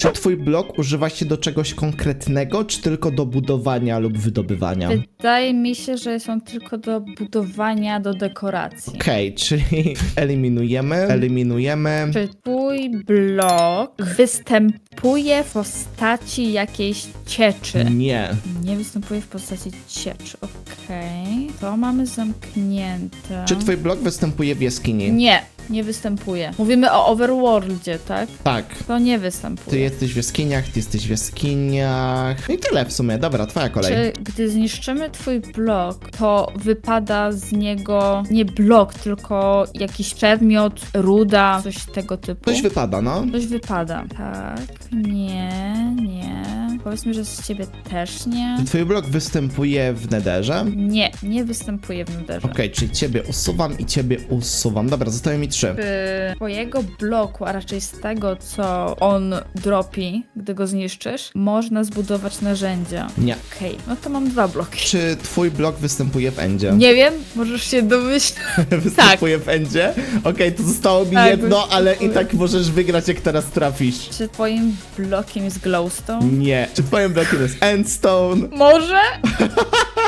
Czy twój blok używa się do czegoś konkretnego, czy tylko do budowania lub wydobywania? Wydaje mi się, że są tylko do budowania, do dekoracji. Okej, czyli eliminujemy, eliminujemy. Czy twój blok występuje w postaci jakiejś cieczy? Nie. Nie występuje w postaci cieczy, okej. To mamy zamknięte. Czy twój blok występuje w jaskini? Nie, nie występuje. Mówimy o Overworldzie, tak? Tak. To nie Ty występuje. jesteś w jaskiniach, ty jesteś w jaskiniach. No I tyle w sumie. Dobra, twoja kolej. Czy gdy zniszczymy twój blok, to wypada z niego nie blok, tylko jakiś przedmiot, ruda, coś tego typu? Coś wypada, no. Coś wypada. Tak, nie, nie. Powiedzmy, że z ciebie też nie. Czy twój blok występuje w nederze? Nie, nie występuje w nuderze. Okej, czyli ciebie usuwam i ciebie usuwam. Dobra, zostały mi trzy. Z twojego bloku, a raczej z tego, co on dropi, gdy go zniszczysz, można zbudować narzędzia. Nie. Okej, no to mam dwa bloki. Czy twój blok występuje w endzie? Nie wiem, możesz się domyślić. występuje w endzie? Okej, to zostało mi Tak, jedno, ale i tak możesz wygrać, jak teraz trafisz. Czy twoim blokiem jest glowstone? Nie. Czy twoim blokiem jest endstone? Może?